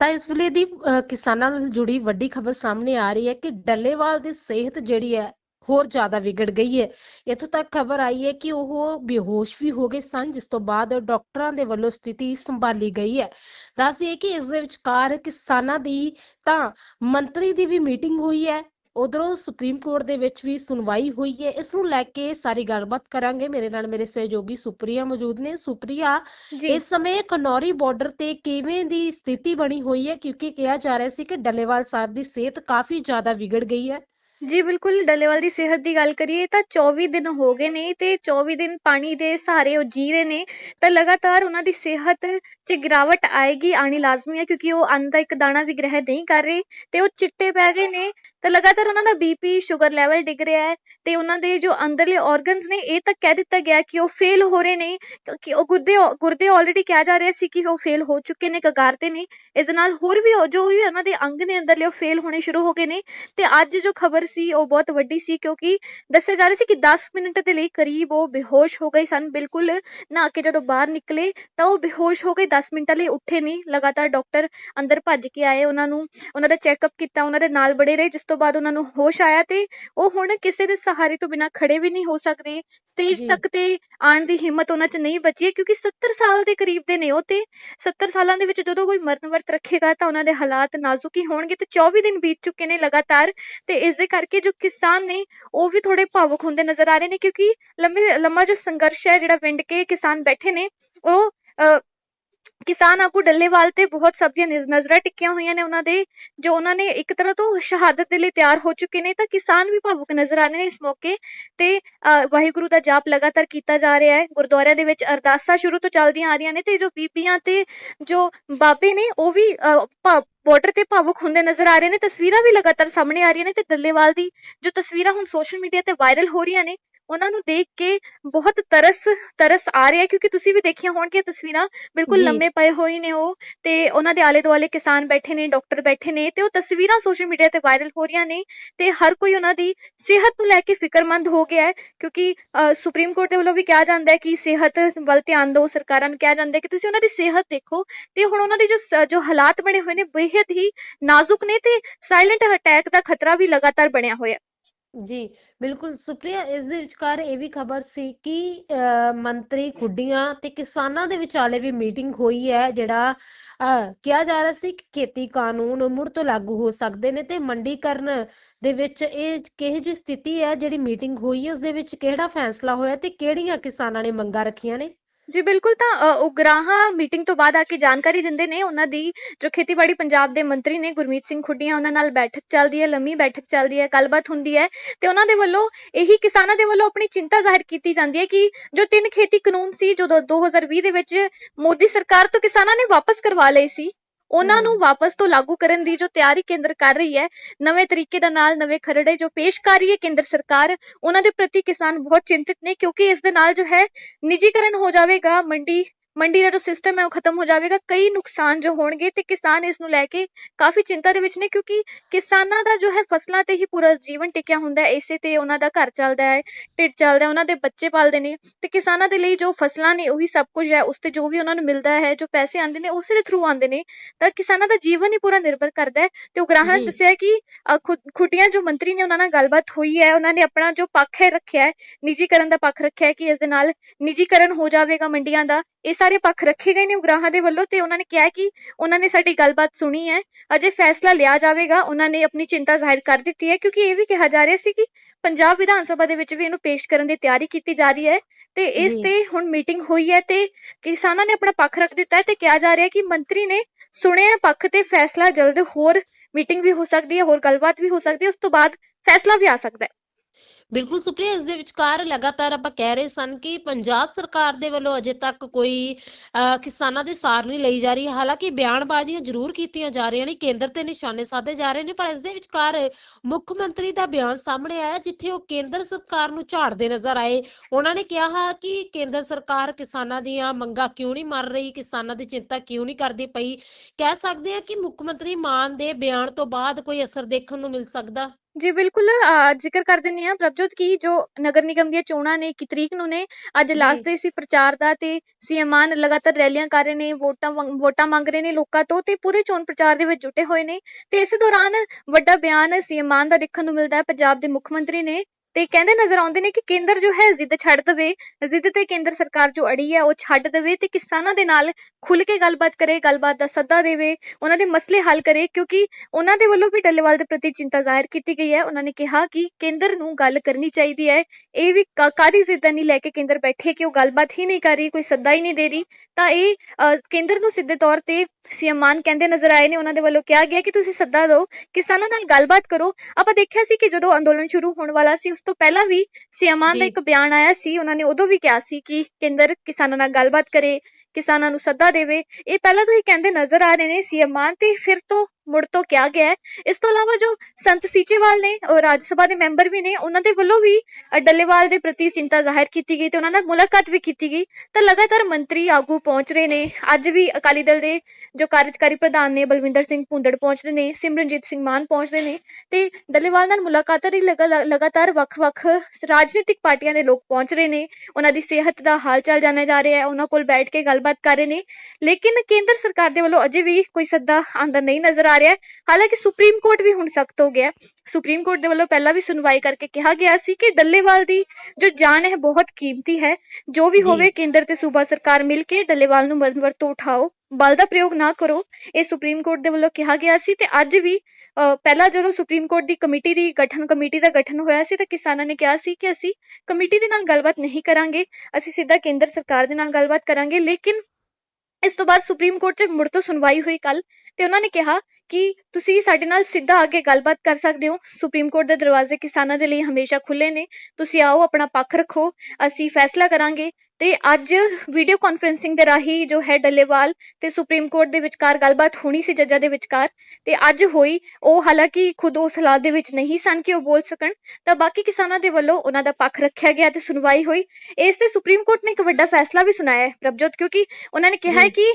ਤਾਂ ਇਸ ਵੇਲੇ ਦੀ ਕਿਸਾਨਾਂ ਨਾਲ ਜੁੜੀ ਵੱਡੀ ਖਬਰ ਸਾਹਮਣੇ ਆ ਰਹੀ ਹੈ ਕਿ ਡੱਲੇਵਾਲ ਦੀ ਸਿਹਤ ਜਿਹੜੀ ਹੈ, ਹੋਰ ਜ਼ਿਆਦਾ ਵਿਗੜ ਗਈ ਹੈ। ਇੱਥੋਂ ਤੱਕ ਖਬਰ ਆਈ ਹੈ ਕਿ ਉਹ ਬੇਹੋਸ਼ ਵੀ ਹੋ ਗਏ ਸਨ, ਜਿਸ ਤੋਂ ਬਾਅਦ ਡਾਕਟਰਾਂ ਦੇ ਵੱਲੋਂ ਸਥਿਤੀ ਸੰਭਾਲੀ ਗਈ ਹੈ। ਦੱਸਦੀ ਦਈਏ ਕਿ ਇਸ ਦੇ ਵਿਚਕਾਰ ਕਿਸਾਨਾਂ ਦੀ ਤਾਂ ਮੰਤਰੀ ਦੀ ਵੀ ਮੀਟਿੰਗ ਹੋਈ ਹੈ ਉਧਰੋਂ ਸੁਪਰੀਮ ਕੋਰਟ ਦੇ ਵਿੱਚ ਵੀ ਸੁਣਵਾਈ ਹੋਈ ਹੈ। ਇਸ ਨੂੰ ਲੈ ਕੇ ਸਾਰੀ ਗੱਲਬਾਤ ਕਰਾਂਗੇ। ਮੇਰੇ ਨਾਲ ਮੇਰੇ ਸਹਿਯੋਗੀ ਸੁਪਰੀਆ ਮੌਜੂਦ ਨੇ। ਸੁਪਰੀਆ ਇਸ ਸਮੇਂ ਖਨੌਰੀ ਬਾਰਡਰ ਤੇ ਕਿਵੇਂ ਦੀ ਸਥਿਤੀ ਬਣੀ ਹੋਈ ਹੈ? ਕਿਉਂਕਿ ਕਿਹਾ ਜਾ ਰਿਹਾ ਸੀ ਕਿ ਡੱਲੇਵਾਲ ਸਾਹਿਬ ਦੀ ਸਿਹਤ ਕਾਫੀ ਜ਼ਿਆਦਾ ਵਿਗੜ ਗਈ ਹੈ। ਜੀ ਬਿਲਕੁਲ, ਡੱਲੇਵਾਲ ਦੀ ਸਿਹਤ ਦੀ ਗੱਲ ਕਰੀਏ ਤਾਂ 24 ਦਿਨ ਹੋ ਗਏ ਨੇ ਤੇ 24 ਦਿਨ ਪਾਣੀ ਦੇ ਸਹਾਰੇ ਉਹ ਜੀ ਰਹੇ ਨੇ। ਤਾਂ ਲਗਾਤਾਰ ਉਹਨਾਂ ਦੀ ਸਿਹਤ 'ਚ ਗਿਰਾਵਟ ਆਏਗੀ ਆਣੀ ਲਾਜ਼ਮੀ ਹੈ ਕਿਉਂਕਿ ਉਹ ਅੰਨ ਦਾ ਇੱਕ ਦਾਣਾ ਵੀ ਗ੍ਰਹਿਣ ਨਹੀਂ ਕਰ ਰਹੇ ਤੇ ਉਹ ਚਿੱਟੇ ਪੈ ਗਏ ਨੇ। ਤਾਂ ਲਗਾਤਾਰ ਉਹਨਾਂ ਦਾ ਬੀਪੀ ਸ਼ੂਗਰ ਲੈਵਲ ਡਿੱਗ ਰਿਹਾ ਹੈ ਤੇ ਉਹਨਾਂ ਦੇ ਜੋ ਅੰਦਰਲੇ ਆਰਗਨਸ ਨੇ ਇਹ ਤੱਕ ਕਹਿ ਦਿੱਤਾ ਗਿਆ ਕਿ ਉਹ ਫੇਲ ਹੋ ਰਹੇ ਨੇ ਕਿ ਉਹ ਗੁਰਦੇ ਗੁਰਦੇ ਆਲਰੇਡੀ ਕਿਹਾ ਜਾ ਰਿਹਾ ਸੀ ਕਿ ਉਹ ਫੇਲ ਹੋ ਚੁੱਕੇ ਨੇ ਕਗਾਰ ਤੇ ਨੇ। ਇਸ ਨਾਲ ਹੋਰ ਵੀ ਜੋ ਵੀ ਉਹਨਾਂ ਦੇ ਅੰਗ ਨੇ ਅੰਦਰਲੇ ਉਹ ਫੇਲ ਹੋਣੇ ਸ਼ੁਰੂ ਹੋ ਗਏ ਨੇ। ਤੇ ਅੱਜ ਜੋ ਖਬਰ ਸੀ ਉਹ ਬਹੁਤ ਵੱਡੀ ਸੀ ਕਿਉਂਕਿ ਦੱਸਿਆ ਜਾ ਰਿਹਾ ਸੀ ਕਿ 10 ਮਿੰਟ ਦੇ ਲਈ ਕਰੀਬ ਉਹ ਬੇਹੋਸ਼ ਹੋ ਗਏ ਸਨ। ਬਿਲਕੁਲ ਨਹਾ ਕੇ ਜਦੋਂ ਬਾਹਰ ਨਿਕਲੇ ਤਾਂ ਉਹ ਬੇਹੋਸ਼ ਹੋ ਗਏ 10 ਮਿੰਟਾਂ ਲਈ ਉੱਠੇ ਨਹੀਂ। ਲਗਾਤਾਰ ਡਾਕਟਰ ਅੰਦਰ ਭੱਜ ਕੇ ਆਏ ਉਹਨਾਂ ਨੂੰ ਉਹਨਾਂ ਦਾ ਚੈੱਕਅਪ ਕੀਤਾ ਉਹਨਾਂ ਦੇ ਨਾਲ ਬੜੇ ਰਹੇ ਜਿਸ ਤੋਂ ਬਾਅਦ ਉਹਨਾਂ ਨੂੰ ਹੋਸ਼ ਆਇਆ ਤੇ ਉਹ ਹੁਣ ਕਿਸੇ ਦੇ ਸਹਾਰੇ ਤੋਂ ਬਿਨਾਂ ਖੜੇ ਵੀ ਨਹੀਂ ਹੋ ਸਕਦੇ। ਸਟੇਜ। ਤੱਕ ਤੇ ਆਉਣ ਦੀ ਹਿੰਮਤ ਉਹਨਾਂ 'ਚ ਨਹੀਂ ਬਚੀ ਕਿਉਂਕਿ 70 ਸਾਲ ਦੇ ਕਰੀਬ ਦੇ ਨੇ ਉਹ ਤੇ। 70 ਸਾਲਾਂ ਦੇ ਵਿੱਚ ਜਦੋਂ ਕੋਈ ਮਰਨ ਵਰਤ ਰੱਖੇਗਾ ਤਾਂ ਉਹਨਾਂ ਦੇ ਹਾਲਾਤ ਨਾਜ਼ੁਕ ਹੀ ਹੋਣਗੇ ਤੇ 24 ਦਿਨ ਬੀਤ ਚੁੱਕੇ ਨੇ ਲਗਾਤਾਰ ਤੇ ਇਸ ਦੇ ਕਰਕੇ ਜੋ ਕਿਸਾਨ ਨੇ ਉਹ ਵੀ ਥੋੜੇ ਭਾਵੁਕ ਹੁੰਦੇ ਨਜ਼ਰ ਆ ਰਹੇ ਨੇ ਕਿਉਂਕਿ ਲੰਮੇ ਲੰਮਾ ਜੋ ਸੰਘਰਸ਼ ਹੈ ਜਿਹੜਾ ਵਿੰਡ ਕੇ ਕਿਸਾਨ ਬੈਠੇ ਨੇ ਉਹ ਅ, ਕਿਸਾਨ ਆਗੂ ਡੱਲੇਵਾਲ ਤੇ ਬਹੁਤ ਸਭ ਦੀਆਂ ਨਜ਼- ਨਜ਼ਰਾਂ ਟਿੱਕੀਆਂ ਹੋਈਆਂ ਨੇ ਉਹਨਾਂ ਦੇ ਜੋ ਉਹਨਾਂ ਨੇ ਇੱਕ ਤਰ੍ਹਾਂ ਤੋਂ ਸ਼ਹਾਦਤ ਦੇ ਲਈ ਤਿਆਰ ਹੋ ਚੁੱਕੇ ਨੇ ਤਾਂ ਕਿਸਾਨ ਵੀ ਭਾਵੁਕ ਨਜ਼ਰ ਆ ਰਹੇ ਨੇ ਇਸ ਮੌਕੇ ਤੇ ਅ, ਵਾਹਿਗੁਰੂ ਦਾ ਜਾਪ ਲਗਾਤਾਰ ਕੀਤਾ ਜਾ ਰਿਹਾ ਹੈ। ਗੁਰਦੁਆਰਿਆਂ ਦੇ ਵਿੱਚ ਅਰਦਾਸਾਂ ਸ਼ੁਰੂ ਤੋਂ ਚੱਲਦੀਆਂ ਆ ਰਹੀਆਂ ਨੇ ਤੇ ਜੋ ਬੀਬੀਆਂ ਤੇ ਜੋ ਬਾਬੇ ਨੇ ਉਹ ਵੀ ਬਾਰਡਰ ਤੇ ਭਾਵੁਕ ਹੁੰਦੇ ਨਜ਼ਰ ਆ ਰਹੇ ਨੇ। ਤਸਵੀਰਾਂ ਵੀ ਲਗਾਤਾਰ ਸਾਹਮਣੇ ਆ ਰਹੀਆਂ ਨੇ ਤੇ ਡੱਲੇਵਾਲ ਦੀ ਜੋ ਤਸਵੀਰਾਂ ਹੁਣ ਸੋਸ਼ਲ ਮੀਡੀਆ ਤੇ ਵਾਇਰਲ ਹੋ ਰਹੀਆਂ ਨੇ ਉਹਨਾਂ ਨੂੰ ਦੇਖ ਕੇ ਬਹੁਤ ਤਰਸ ਤਰਸ ਆ ਰਿਹਾ ਹੈ ਕਿਉਂਕਿ ਤੁਸੀਂ ਵੀ ਦੇਖੀਆਂ ਹੋਣਗੀਆਂ ਤਸਵੀਰਾਂ ਬਿਲਕੁਲ ਜੀ। ਲੰਮੇ ਪਏ ਹੋਏ ਨੇ ਉਹ ਤੇ ਉਹਨਾਂ ਦੇ ਆਲੇ ਦੁਆਲੇ ਕਿਸਾਨ ਬੈਠੇ ਨੇ ਡਾਕਟਰ ਬੈਠੇ ਨੇ ਤੇ ਉਹ ਤਸਵੀਰਾਂ ਸੋਸ਼ਲ ਮੀਡੀਆ ਤੇ ਵਾਇਰਲ ਹੋ ਰਹੀਆਂ ਨੇ ਤੇ ਹਰ ਕੋਈ ਉਹਨਾਂ ਦੀ ਸਿਹਤ ਨੂੰ ਲੈ ਕੇ ਫਿਕਰਮੰਦ ਹੋ ਗਿਆ ਹੈ ਕਿਉਂਕਿ ਅ, ਸੁਪਰੀਮ ਕੋਰਟ ਦੇ ਵੱਲੋਂ ਵੀ ਕਿਹਾ ਜਾਂਦਾ ਹੈ ਕਿ ਸਿਹਤ ਵੱਲ ਧਿਆਨ ਦਿਓ ਸਰਕਾਰਾਂ ਨੂੰ ਕਿਹਾ ਜਾਂਦਾ ਹੈ ਕਿ ਤੁਸੀਂ ਉਹਨਾਂ ਦੀ ਸਿਹਤ ਦੇਖੋ ਤੇ ਹੁਣ ਉਹਨਾਂ ਦੇ ਜੋ ਸ- ਜੋ ਹਾਲਾਤ ਬਣੇ ਹੋਏ ਨੇ ਬੇਹੱਦ ਹੀ ਨਾਜ਼ੁਕ ਨੇ ਤੇ ਸਾਇਲੈਂਟ ਅਟੈਕ ਦਾ ਖਤਰਾ ਵੀ ਲਗਾਤਾਰ ਬਣਿਆ ਹੋਇਆ ਜੀ, ਬਿਲਕੁਲ। ਸੁਪਰੀਆ, ਇਸ ਦੇ ਵਿਚਕਾਰ ਇਹ ਵੀ ਖਬਰ ਸੀ ਕਿ ਮੰਤਰੀ ਖੁੱਡੀਆਂ ਤੇ ਕਿਸਾਨਾਂ ਦੇ ਵਿਚਾਲੇ ਵੀ ਮੀਟਿੰਗ ਹੋਈ ਹੈ, ਜਿਹੜਾ ਕਿਹਾ ਜਾ ਰਿਹਾ ਸੀ ਕਿ ਖੇਤੀ ਕਾਨੂੰਨ ਮੁੜ ਤੋਂ ਲਾਗੂ ਹੋ ਸਕਦੇ ਨੇ ਤੇ ਮੰਡੀਕਰਨ ਦੇ ਵਿੱਚ ਇਹ ਕਿਹੋ ਜਿਹੀ ਸਥਿਤੀ ਹੈ ਜਿਹੜੀ ਮੀਟਿੰਗ ਹੋਈ ਹੈ, ਉਸ ਦੇ ਵਿੱਚ ਕਿਹੜਾ ਫੈਸਲਾ ਹੋਇਆ ਤੇ ਕਿਹੜੀਆਂ ਕਿਸਾਨਾਂ ਨੇ ਮੰਗਾਂ ਰੱਖੀਆਂ ਨੇ? ਜੀ ਬਿਲਕੁਲ ਤਾਂ ਅ, ਉਗਰਾਹਾਂ ਮੀਟਿੰਗ ਤੋਂ ਬਾਅਦ ਆ ਕੇ ਜਾਣਕਾਰੀ ਦਿੰਦੇ ਨੇ ਉਹਨਾਂ ਦੀ ਜੋ ਖੇਤੀਬਾੜੀ ਪੰਜਾਬ ਦੇ ਮੰਤਰੀ ਨੇ ਗੁਰਮੀਤ ਸਿੰਘ ਖੁੱਡੀਆਂ ਉਹਨਾਂ ਨਾਲ ਬੈਠਕ ਚੱਲਦੀ ਹੈ ਲੰਮੀ ਬੈਠਕ ਚੱਲਦੀ ਹੈ ਗੱਲਬਾਤ ਹੁੰਦੀ ਹੈ ਤੇ ਉਹਨਾਂ ਦੇ ਵੱਲੋਂ ਇਹੀ ਕਿਸਾਨਾਂ ਦੇ ਵੱਲੋਂ ਆਪਣੀ ਚਿੰਤਾ ਜ਼ਾਹਿਰ ਕੀਤੀ ਜਾਂਦੀ ਹੈ ਕਿ ਜੋ ਤਿੰਨ ਖੇਤੀ ਕਾਨੂੰਨ ਸੀ ਜੋ ਦੋ- 2020 ਦੇ ਵਿੱਚ ਮੋਦੀ ਸਰਕਾਰ ਤੋਂ ਕਿਸਾਨਾਂ ਨੇ ਵਾਪਸ ਕਰਵਾ ਲਏ ਸੀ ਉਹਨਾਂ ਨੂੰ। ਵਾਪਸ ਤੋਂ ਲਾਗੂ ਕਰਨ ਦੀ ਜੋ ਤਿਆਰੀ ਕੇਂਦਰ ਕਰ ਰਹੀ ਹੈ ਨਵੇਂ ਤਰੀਕੇ ਦੇ ਨਾਲ ਨਵੇਂ ਖਰੜੇ ਜੋ ਪੇਸ਼ ਕਰ ਰਹੀ ਹੈ ਕੇਂਦਰ ਸਰਕਾਰ ਉਹਨਾਂ ਦੇ ਪ੍ਰਤੀ ਕਿਸਾਨ ਬਹੁਤ ਚਿੰਤਿਤ ਨੇ ਕਿਉਂਕਿ ਇਸ ਦੇ ਨਾਲ ਜੋ ਹੈ ਨਿੱਜੀਕਰਨ ਹੋ ਜਾਵੇਗਾ ਮੰਡੀ ਮੰਡੀ ਦਾ ਜੋ ਸਿਸਟਮ ਹੈ ਉਹ ਖਤਮ ਹੋ ਜਾਵੇਗਾ। ਕਈ ਨੁਕਸਾਨ ਜੋ ਹੋਣਗੇ ਤੇ ਕਿਸਾਨ ਇਸ ਨੂੰ ਲੈ ਕੇ ਕਾਫੀ ਚਿੰਤਾ ਦੇ ਵਿੱਚ ਨੇ ਕਿਉਂਕਿ ਕਿਸਾਨਾਂ ਦਾ ਜੋ ਹੈ ਫਸਲਾਂ ਤੇ ਹੀ ਪੂਰਾ ਜੀਵਨ ਟਿਕਿਆ ਹੁੰਦਾ ਹੈ। ਇਸੇ ਤੇ ਉਹਨਾਂ ਦਾ ਘਰ ਚੱਲਦਾ ਹੈ ਢਿੱਡ ਚੱਲਦਾ ਹੈ ਉਹਨਾਂ ਦੇ ਬੱਚੇ ਪਾਲਦੇ ਨੇ। ਤੇ ਕਿਸਾਨਾਂ ਦੇ ਲਈ ਜੋ ਫਸਲਾਂ ਨੇ ਉਹੀ ਸਭ ਕੁਝ ਹੈ। ਉਸ ਤੇ ਜੋ ਵੀ ਉਹਨਾਂ ਨੂੰ ਮਿਲਦਾ ਹੈ ਜੋ ਪੈਸੇ ਆਉਂਦੇ ਨੇ ਉਸੇ ਦੇ ਥਰੂ ਆਉਂਦੇ ਨੇ। ਤਾਂ ਕਿਸਾਨਾਂ ਦਾ ਜੀਵਨ ਹੀ ਪੂਰਾ ਨਿਰਭਰ ਕਰਦਾ ਹੈ। ਤੇ ਉਗਰਾਹਾਂ ਨੇ। ਦੱਸਿਆ ਕਿ ਅ, ਖੁ- ਖੁੱਡੀਆਂ ਜੋ ਮੰਤਰੀ ਨੇ ਉਹਨਾਂ ਨਾਲ ਗੱਲਬਾਤ ਹੋਈ ਹੈ ਉਹਨਾਂ ਨੇ ਆਪਣਾ ਜੋ ਪੱਖ ਹੈ ਰੱਖਿਆ ਹੈ ਨਿੱਜੀਕਰਨ ਦਾ ਪੱਖ ਰੱਖਿਆ ਹੈ ਕਿ ਇਸ ਦੇ ਨਾਲ ਨਿੱਜੀਕਰਨ ਹੋ ਜਾਵੇਗਾ ਮੰਡੀਆਂ ਦਾ। ਇਹ ਸਾਰੇ ਪੱਖ ਰੱਖੇ ਗਏ ਨੇ ਉਗਰਾਹਾਂ ਦੇ ਵੱਲੋਂ ਤੇ ਉਹਨਾਂ ਨੇ ਕਿਹਾ ਕਿ ਉਹਨਾਂ ਨੇ ਸਾਡੀ ਗੱਲਬਾਤ ਸੁਣੀ ਹੈ। ਅਜੇ ਫੈਸਲਾ ਲਿਆ ਜਾਵੇਗਾ। ਉਹਨਾਂ ਨੇ ਆਪਣੀ ਚਿੰਤਾ ਜ਼ਾਹਿਰ ਕਰ ਦਿੱਤੀ ਹੈ ਕਿਉਂਕਿ ਇਹ ਵੀ ਕਿਹਾ ਜਾ ਰਿਹਾ ਸੀ ਕਿ ਪੰਜਾਬ ਵਿਧਾਨ ਸਭਾ ਦੇ ਵਿੱਚ ਵੀ ਇਹਨੂੰ ਪੇਸ਼ ਕਰਨ ਦੀ ਤਿਆਰੀ ਕੀਤੀ ਜਾ ਰਹੀ ਹੈ ਤੇ ਇਸ। ਤੇ ਹੁਣ ਮੀਟਿੰਗ ਹੋਈ ਹੈ ਤੇ ਕਿਸਾਨਾਂ ਨੇ ਆਪਣਾ ਪੱਖ ਰੱਖ ਦਿੱਤਾ ਹੈ ਤੇ ਕਿਹਾ ਜਾ ਰਿਹਾ ਹੈ ਕਿ ਮੰਤਰੀ ਨੇ ਸੁਣਿਆ ਹੈ ਪੱਖ ਤੇ ਫੈਸਲਾ ਜਲਦ ਹੋਰ ਮੀਟਿੰਗ ਵੀ ਹੋ ਸਕਦੀ ਹੈ ਹੋਰ ਗੱਲਬਾਤ ਵੀ ਹੋ ਸਕਦੀ ਹੈ ਉਸ ਤੋਂ ਬਾਅਦ ਫੈਸਲਾ ਵੀ ਆ ਸਕਦਾ ਹੈ। ਬਿਲਕੁਲ ਸੁਪਰੀਆ ਇਸ ਦੇ ਵਿਚਕਾਰ ਲਗਾਤਾਰ ਆਪਾਂ ਕਹਿ ਰਹੇ ਸਨ ਕਿ ਪੰਜਾਬ ਸਰਕਾਰ ਦੇ ਵੱਲੋਂ ਅਜੇ ਤੱਕ ਕੋਈ ਕਿਸਾਨਾਂ ਦੀ ਸਾਰ ਨਹੀਂ ਲਈ ਜਾ ਰਹੀ। ਹਾਲਾਂਕਿ ਬਿਆਨਬਾਜ਼ੀਆਂ ਜ਼ਰੂਰ ਕੀਤੀਆਂ ਜਾ ਰਹੀਆਂ ਨੇ, ਕੇਂਦਰ ਤੇ ਨਿਸ਼ਾਨੇ ਸਾਧੇ ਜਾ ਰਹੇ ਨੇ, ਪਰ ਇਸ ਦੇ ਵਿਚਕਾਰ ਮੁੱਖ ਮੰਤਰੀ ਦਾ ਬਿਆਨ ਸਾਹਮਣੇ ਆਇਆ, ਜਿੱਥੇ ਉਹ ਕੇਂਦਰ ਸਰਕਾਰ ਨੂੰ ਝਾੜਦੇ ਨਜ਼ਰ ਆਏ। ਉਹਨਾਂ ਨੇ ਕਿਹਾ ਕਿ ਕੇਂਦਰ ਸਰਕਾਰ ਕਿਸਾਨਾਂ ਦੀਆਂ ਮੰਗਾਂ ਕਿਉਂ ਨਹੀਂ ਮੰਨ ਰਹੀ, ਕਿਸਾਨਾਂ ਦੀ ਚਿੰਤਾ ਕਿਉਂ ਨਹੀਂ ਕਰਦੀ ਪਈ? ਕਹਿ ਸਕਦੇ ਆ ਕਿ ਮੁੱਖ ਮੰਤਰੀ ਮਾਨ ਦੇ ਬਿਆਨ ਤੋਂ ਬਾਅਦ ਕੋਈ ਅਸਰ ਦੇਖਣ ਨੂੰ ਮਿਲ ਸਕਦਾ? ਜੀ ਬਿਲਕੁਲ ਅ, ਜ਼ਿਕਰ ਕਰ ਦਿੰਨੀ ਆ ਪ੍ਰਭਜੋਤ ਕੀ ਜੋ ਨਗਰ ਨਿਗਮ ਦੀਆਂ ਚੋਣਾਂ ਨੇ 21 ਤਰੀਕ ਨੂੰ ਨੇ ਅੱਜ ਜੀ। ਲਾਸਟ ਡੇ ਸੀ ਪ੍ਰਚਾਰ ਦਾ ਤੇ ਸੀਐਮ ਮਾਨ ਲਗਾਤਾਰ ਰੈਲੀਆਂ ਕਰ ਰਹੇ ਨੇ ਵੋਟਾਂ ਵੋਟਾਂ ਮੰਗ ਰਹੇ ਨੇ ਲੋਕਾਂ ਤੋਂ ਤੇ ਪੂਰੇ ਚੋਣ ਪ੍ਰਚਾਰ ਦੇ ਵਿੱਚ ਜੁਟੇ ਹੋਏ ਨੇ ਤੇ ਇਸ ਦੌਰਾਨ ਵੱਡਾ ਬਿਆਨ ਸੀਐਮ ਮਾਨ ਦਾ ਦੇਖਣ ਨੂੰ ਮਿਲਦਾ ਹੈ ਪੰਜਾਬ ਦੇ ਮੁੱਖ ਮੰਤਰੀ ਨੇ ਤੇ ਕਹਿੰਦੇ ਨਜ਼ਰ ਆਉਂਦੇ ਨੇ ਕਿ ਕੇਂਦਰ ਜੋ ਹੈ ਜ਼ਿੱਦ ਛੱਡ ਦੇਵੇ ਜ਼ਿੱਦ ਤੇ ਕੇਂਦਰ ਸਰਕਾਰ ਜੋ ਅੜੀ ਹੈ ਉਹ ਛੱਡ ਦੇਵੇ ਤੇ ਕਿਸਾਨਾਂ ਦੇ ਨਾਲ ਖੁੱਲ ਕੇ ਗੱਲਬਾਤ ਕਰੇ ਗੱਲਬਾਤ ਦਾ ਸੱਦਾ ਦੇਵੇ ਉਹਨਾਂ ਦੇ ਮਸਲੇ ਹੱਲ ਕਰੇ ਕਿਉਂਕਿ ਉਹਨਾਂ ਦੇ ਵੱਲੋਂ ਵੀ ਡੱਲੇਵਾਲ ਦੇ ਪ੍ਰਤੀ ਚਿੰਤਾ ਜ਼ਾਹਿਰ ਕੀਤੀ ਗਈ ਹੈ। ਉਹਨਾਂ ਨੇ ਕਿਹਾ ਕਿ ਕੇਂਦਰ ਨੂੰ ਗੱਲ ਕਰਨੀ ਚਾਹੀਦੀ ਹੈ। ਇਹ ਵੀ ਕਾ- ਕਾਹਦੀ ਜ਼ਿੱਦ ਨਹੀਂ ਲੈ ਕੇ ਕੇਂਦਰ ਬੈਠੇ ਕਿ ਉਹ ਗੱਲਬਾਤ ਹੀ ਨਹੀਂ ਕਰ ਰਹੀ ਕੋਈ ਸੱਦਾ ਹੀ ਨਹੀਂ ਦੇ ਰਹੀ। ਤਾਂ ਇਹ ਅ, ਕੇਂਦਰ ਨੂੰ ਸਿੱਧੇ ਤੌਰ ਤੇ ਸੀਐਮ ਮਾਨ ਕਹਿੰਦੇ ਨਜ਼ਰ ਆਏ ਨੇ। ਉਹਨਾਂ ਦੇ ਵੱਲੋਂ ਕਿਹਾ ਗਿਆ ਕਿ ਤੁਸੀਂ ਸੱਦਾ ਦਿਓ ਕਿਸਾਨਾਂ ਨਾਲ ਗੱਲਬਾਤ ਕਰੋ। ਆਪਾਂ ਦੇਖਿਆ ਸੀ ਕਿ ਜਦੋਂ ਅੰਦੋਲਨ ਸ਼ੁਰੂ ਹੋਣ ਵਾਲਾ ਸੀ ਉਸ ਤੋਂ ਪਹਿਲਾਂ ਵੀ ਸੀਐਮ ਮਾਨ ਦਾ ਇੱਕ ਬਿਆਨ ਆਇਆ ਸੀ ਉਹਨਾਂ ਨੇ ਉਦੋਂ ਵੀ ਕਿਹਾ ਸੀ ਕਿ ਕੇਂਦਰ ਕਿਸਾਨਾਂ ਨਾਲ ਗੱਲਬਾਤ ਕਰੇ ਕਿਸਾਨਾਂ ਨੂੰ ਸੱਦਾ ਦੇਵੇ। ਇਹ ਪਹਿਲਾਂ ਤੋਂ ਹੀ ਕਹਿੰਦੇ ਨਜ਼ਰ ਆ ਰਹੇ ਨੇ ਸੀਐਮ ਮਾਨ ਤੇ ਫਿਰ ਤੋਂ ਮੁੜ ਤੋਂ ਕਿਹਾ ਗਿਆ ਹੈ। ਇਸ ਤੋਂ ਇਲਾਵਾ ਜੋ ਸੰਤ ਸੀਚੇਵਾਲ ਨੇ ਉਹ ਰਾਜ ਸਭਾ ਦੇ ਮੈਂਬਰ ਵੀ ਨੇ, ਉਹਨਾਂ ਦੇ ਵੱਲੋਂ ਵੀ ਡੱਲੇਵਾਲ ਦੇ ਪ੍ਰਤੀ ਚਿੰਤਾ ਜ਼ਾਹਿਰ ਕੀਤੀ ਗਈ ਤੇ ਉਹਨਾਂ ਨਾਲ ਮੁਲਾਕਾਤ ਵੀ ਕੀਤੀ ਗਈ। ਤਾਂ ਲਗਾਤਾਰ ਮੰਤਰੀ ਆਗੂ ਪਹੁੰਚ ਰਹੇ ਨੇ। ਅੱਜ ਵੀ ਅਕਾਲੀ ਦਲ ਦੇ ਜੋ ਕਾਰਜਕਾਰੀ ਪ੍ਰਧਾਨ ਨੇ ਬਲਵਿੰਦਰ ਸਿੰਘ ਭੁੰਦੜ ਪਹੁੰਚਦੇ ਨੇ, ਸਿਮਰਨਜੀਤ ਸਿੰਘ ਮਾਨ ਪਹੁੰਚਦੇ ਨੇ ਤੇ ਡੱਲੇਵਾਲ ਨਾਲ ਮੁਲਾਕਾਤਾਂ ਲਈ ਲਗਾ- ਲਗਾਤਾਰ ਵੱਖ-ਵੱਖ ਰਾਜਨੀਤਿਕ ਪਾਰਟੀਆਂ ਦੇ ਲੋਕ ਪਹੁੰਚ ਰਹੇ ਨੇ। ਉਹਨਾਂ ਦੀ ਸਿਹਤ ਦਾ ਹਾਲ ਚਾਲ ਜਾਣਿਆ ਜਾ ਰਿਹਾ ਹੈ। ਉਹਨਾਂ ਕੋਲ ਬੈਠ ਕੇ ਗੱਲਬਾਤ ਕਰ ਰਹੇ ਨੇ। ਲੇਕਿਨ ਕੇਂਦਰ ਸਰਕਾਰ ਦੇ ਵੱਲੋਂ ਅਜੇ ਵੀ ਕੋਈ ਸੱਦਾ ਆਂਦਾ ਨਹੀਂ ਨਜ਼ਰ ਆ ਰਿਹਾ ਹੈ। ਹਾਲਾਂਕਿ ਸੁਪਰੀਮ ਕੋਰਟ ਵੀ ਹੁਣ ਸਖਤ ਹੋ ਗਿਆ। ਸੁਪਰੀਮ ਕੋਰਟ ਦੇ ਵੱਲੋਂ ਪਹਿਲਾਂ ਵੀ ਸੁਣਵਾਈ ਕਰਕੇ ਕਿਹਾ ਗਿਆ ਸੀ ਕਿ ਡੱਲੇਵਾਲ ਦੀ ਜੋ ਜਾਨ ਹੈ ਬਹੁਤ ਕੀਮਤੀ ਹੈ। ਜੋ ਵੀ ਹੋਵੇ ਕੇਂਦਰ ਤੇ ਸੂਬਾ ਸਰਕਾਰ ਮਿਲ ਕੇ ਡੱਲੇਵਾਲ ਨੂੰ ਮਰਨ ਵਰਤੋਂ ਉਠਾਓ। ਬਲ ਦਾ ਪ੍ਰਯੋਗ ਨਾ ਕਰੋ। ਇਹ ਸੁਪਰੀਮ ਕੋਰਟ ਦੇ ਵੱਲੋਂ ਕਿਹਾ ਗਿਆ ਸੀ ਤੇ ਅੱਜ ਵੀ ਪਹਿਲਾਂ ਜਦੋਂ ਸੁਪਰੀਮ ਕੋਰਟ ਦੀ ਕਮੇਟੀ ਦੀ ਗਠਨ ਕਮੇਟੀ ਦਾ ਗਠਨ ਹੋਇਆ ਸੀ ਤਾਂ ਕਿਸਾਨਾਂ ਨੇ ਕਿਹਾ ਸੀ ਕਿ ਅਸੀਂ ਕਮੇਟੀ ਦੇ ਨਾਲ ਗੱਲਬਾਤ ਨਹੀਂ ਕਰਾਂਗੇ। ਅਸੀਂ ਸਿੱਧਾ ਕੇਂਦਰ ਸਰਕਾਰ ਦੇ ਨਾਲ ਗੱਲਬਾਤ ਕਰਾਂਗੇ। ਲੇਕਿਨ ਇਸ ਤੋਂ ਬਾਅਦ ਸੁਪਰੀਮ ਕੋਰਟ 'ਚ ਮੁੜ ਤੋਂ ਸੁਣਵਾਈ ਹੋਈ ਕੱਲ ਤੇ ਉਹਨਾਂ ਨੇ ਕਿਹਾ ਕਿ ਤੁਸੀਂ ਸਾਡੇ ਨਾਲ ਸਿੱਧਾ ਆ ਕੇ ਗੱਲਬਾਤ ਕਰ ਸਕਦੇ ਹੋ? ਸੁਪਰੀਮ ਕੋਰਟ ਦੇ ਦਰਵਾਜ਼ੇ ਕਿਸਾਨਾਂ ਦੇ ਲਈ ਹਮੇਸ਼ਾ ਖੁੱਲੇ ਨੇ। ਤੁਸੀਂ ਆਓ, ਆਪਣਾ ਪੱਖ ਰੱਖੋ। ਅਸੀਂ ਫੈਸਲਾ ਕਰਾਂਗੇ। ਤੇ ਅੱਜ ਵੀਡੀਓ ਕਾਨਫਰੈਂਸਿੰਗ ਦੇ ਰਾਹੀਂ ਜੋ ਹੈ ਡੱਲੇਵਾਲ ਤੇ ਸੁਪਰੀਮ ਕੋਰਟ ਦੇ ਵਿਚਕਾਰ ਗੱਲਬਾਤ ਹੋਣੀ ਸੀ ਜੱਜਾਂ ਦੇ ਵਿਚਕਾਰ ਤੇ ਅੱਜ ਹੋਈ ਉਹ ਹਾਲਾਂਕਿ ਖੁਦ ਉਸ ਹਾਲਾਤ ਦੇ ਵਿੱਚ ਨਹੀਂ ਸਨ ਕਿ ਉਹ ਬੋਲ ਸਕਣ ਤਾਂ ਬਾਕੀ ਕਿਸਾਨਾਂ ਦੇ ਵੱਲੋਂ ਉਹਨਾਂ ਦਾ ਪੱਖ ਰੱਖਿਆ ਗਿਆ ਤੇ ਸੁਣਵਾਈ ਹੋਈ। ਇਸ ਤੇ ਸੁਪਰੀਮ ਕੋਰਟ ਨੇ ਇੱਕ ਵੱਡਾ ਫੈਸਲਾ ਵੀ ਸੁਣਾਇਆ ਹੈ ਪ੍ਰਭਜੋਤ ਕਿਉਂਕਿ ਉਹਨਾਂ ਨੇ ਕਿਹਾ ਹੈ ਕਿ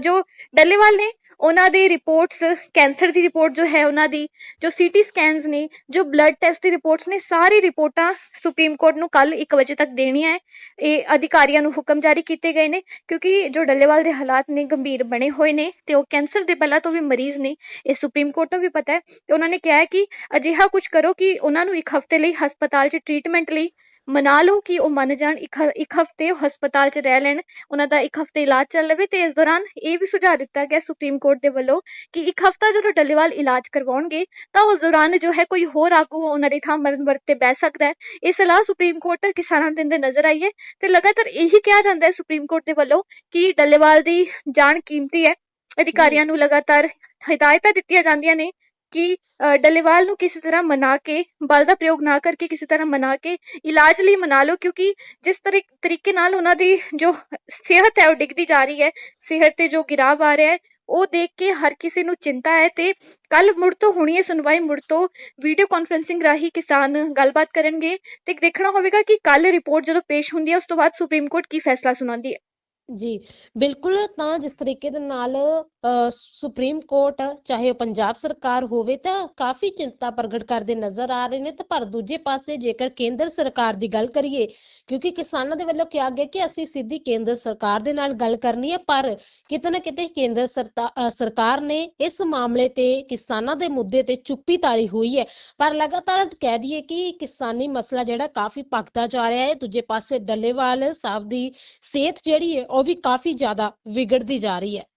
ਜੋ ਡੱਲੇਵਾਲ ਨੇ ਉਹਨਾਂ ਦੇ ਰਿਪੋਰਟਸ ਕੈਂਸਰ ਦੀ ਰਿਪੋਰਟ ਜੋ ਹੈ ਉਹਨਾਂ ਦੀ ਜੋ ਸੀਟੀ ਸਕੈਨਸ ਨੇ ਜੋ ਬਲੱਡ ਟੈਸਟ ਦੀ ਰਿਪੋਰਟਸ ਨੇ ਸਾਰੀ ਰਿਪੋਰਟਾਂ ਸੁਪਰੀਮ ਕੋਰਟ ਨੂੰ ਕੱਲ 1 ਵਜੇ ਤੱਕ ਦੇਣੀਆਂ ਹੈ। ਇਹ ਅਧਿਕਾਰੀਆਂ ਨੂੰ ਹੁਕਮ ਜਾਰੀ ਕੀਤੇ ਗਏ ਨੇ, ਕਿਉਂਕਿ ਜੋ ਡੱਲੇਵਾਲ ਦੇ ਹਾਲਾਤ ਨੇ ਗੰਭੀਰ ਬਣੇ ਹੋਏ ਨੇ ਤੇ ਉਹ ਕੈਂਸਰ ਦੇ ਪਹਿਲਾਂ ਤੋਂ ਵੀ ਮਰੀਜ਼ ਨੇ, ਇਹ ਸੁਪਰੀਮ ਕੋਰਟ ਨੂੰ ਵੀ ਪਤਾ ਹੈ। ਤੇ ਉਹਨਾਂ ਨੇ ਕਿਹਾ ਹੈ ਕਿ ਅਜਿਹਾ ਕੁਝ ਕਰੋ ਕਿ ਉਹਨਾਂ ਨੂੰ ਇੱਕ ਹਫ਼ਤੇ ਲਈ ਹਸਪਤਾਲ 'ਚ ਟ੍ਰੀਟਮੈਂਟ ਲਈ ਮਨਾ ਲਓ ਕਿ ਉਹ ਮੰਨ ਜਾਣ, ਇੱਕ ਹਫ਼ਤੇ ਹਸਪਤਾਲ 'ਚ ਰਹਿ ਲੈਣ, ਉਹਨਾਂ ਦਾ ਇੱਕ ਹਫ਼ਤੇ ਇਲਾਜ ਚੱਲ ਲਵੇ ਤੇ ਇਸ ਦੌਰਾਨ ਇਹ ਵੀ ਸੁਝਾਅ ਦਿੱਤਾ ਗਿਆ ਸੁਪਰੀਮ ਕੋਰਟ ਦੇ ਵੱਲੋਂ ਕਿ ਇੱਕ ਹਫ਼ਤਾ ਜਦੋਂ ਡੱਲੇਵਾਲ ਇਲਾਜ ਕਰਵਾਉਣਗੇ ਤਾਂ ਉਸ ਦੌਰਾਨ ਜੋ ਹੈ ਕੋਈ ਹੋਰ ਆਗੂ ਉਹਨਾਂ ਦੀ ਥਾਂ ਮਰਨ ਵਰਤੇ ਤੇ ਬਹਿ ਸਕਦਾ ਹੈ। ਇਹ ਸਲਾਹ ਸੁਪਰੀਮ ਕੋਰਟ ਕਿਸਾਨਾਂ ਨੂੰ ਦਿੰਦੇ ਨਜ਼ਰ ਆਈ ਹੈ ਤੇ ਲਗਾਤਾਰ ਇਹੀ ਕਿਹਾ ਜਾਂਦਾ ਹੈ ਸੁਪਰੀਮ ਕੋਰਟ ਦੇ ਵੱਲੋਂ ਕਿ ਡੱਲੇਵਾਲ ਦੀ ਜਾਨ ਕੀਮਤੀ ਹੈ। ਅਧਿਕਾਰੀਆਂ ਨੂੰ ਲਗਾਤਾਰ ਹਦਾਇਤਾਂ ਦਿੱਤੀਆਂ ਜਾਂਦੀਆਂ ਨੇ ਕਿ ਡੱਲੇਵਾਲ ਨੂੰ ਕਿਸੇ ਤਰ੍ਹਾਂ ਮਨਾ ਕੇ, ਬਲ ਦਾ ਪ੍ਰਯੋਗ ਨਾ ਕਰਕੇ ਕਿਸੇ ਤਰ੍ਹਾਂ ਮਨਾ ਕੇ ਇਲਾਜ ਲਈ ਮਨਾ ਲਓ, ਕਿਉਂਕਿ ਜਿਸ ਤਰੀ- ਤਰੀਕੇ ਨਾਲ ਉਹਨਾਂ ਦੀ ਜੋ ਸਿਹਤ ਹੈ ਉਹ ਡਿੱਗਦੀ ਜਾ ਰਹੀ ਹੈ। ਸਿਹਤ ਤੇ ਜੋ ਗਿਰਾਵ ਆ ਰਿਹਾ ਹੈ ਉਹ ਦੇਖ ਕੇ ਹਰ ਕਿਸੇ ਨੂੰ ਚਿੰਤਾ ਹੈ ਤੇ ਕੱਲ ਮੁੜ ਤੋਂ ਹੋਣੀ ਹੈ ਸੁਣਵਾਈ, ਮੁੜ ਤੋਂ ਵੀਡੀਓ ਕਾਨਫਰੈਂਸਿੰਗ ਰਾਹੀਂ ਕਿਸਾਨ ਗੱਲਬਾਤ ਕਰਨਗੇ ਤੇ ਦੇਖਣਾ ਹੋਵੇਗਾ ਕਿ ਕੱਲ ਰਿਪੋਰਟ ਜਦੋਂ ਪੇਸ਼ ਹੁੰਦੀ ਹੈ, ਉਸ ਤੋਂ ਬਾਅਦ ਸੁਪਰੀਮ ਕੋਰਟ ਕੀ ਫੈਸਲਾ ਸੁਣਾਉਂਦੀ ਹੈ। ਜੀ, ਬਿਲਕੁਲ ਤਾਂ ਜਿਸ ਤਰੀਕੇ ਦੇ ਨਾਲ ਸੁਪਰੀਮ ਕੋਰਟ ਚਾਹੇ ਪੰਜਾਬ ਸਰਕਾਰ ਹੋਵੇ, ਤਾਂ ਕਾਫੀ ਚਿੰਤਾ ਪ੍ਰਗਟ ਕਰਦੇ ਨਜ਼ਰ ਆ ਰਹੇ ਨੇ, ਤੇ ਪਰ ਦੂਜੇ ਪਾਸੇ ਜੇਕਰ ਕੇਂਦਰ ਸਰਕਾਰ ਦੀ ਗੱਲ ਕਰੀਏ, ਕਿਉਂਕਿ ਕਿਸਾਨਾਂ ਦੇ ਵੱਲੋਂ ਕਿਹਾ ਗਿਆ ਕਿ ਅਸੀਂ ਸਿੱਧੀ ਕੇਂਦਰ ਸਰਕਾਰ ਦੇ ਨਾਲ ਗੱਲ ਕਰਨੀ ਹੈ, ਪਰ ਕਿਤੇ ਨਾ ਕਿਤੇ ਕੇਂਦਰ ਸਰਕਾਰ ਨੇ ਇਸ ਮਾਮਲੇ ਤੇ ਕਿਸਾਨਾਂ ਦੇ ਮੁੱਦੇ ਤੇ ਚੁੱਪੀ ਤਾਰੀ ਹੋਈ ਹੈ। ਪਰ ਲਗਾਤਾਰ ਕਹਿ ਦਈਏ ਕਿ ਕਿਸਾਨੀ ਮਸਲਾ ਜਿਹੜਾ ਕਾਫੀ ਭਗਦਾ ਜਾ ਰਿਹਾ ਹੈ, ਦੂਜੇ ਪਾਸੇ ਡੱਲੇਵਾਲ ਸਾਹਿਬ ਦੀ ਸਿਹਤ ਜਿਹੜੀ ਹੈ ਉਹ ਵੀ ਕਾਫੀ ਜ਼ਿਆਦਾ ਵਿਗੜਦੀ ਜਾ ਰਹੀ ਹੈ।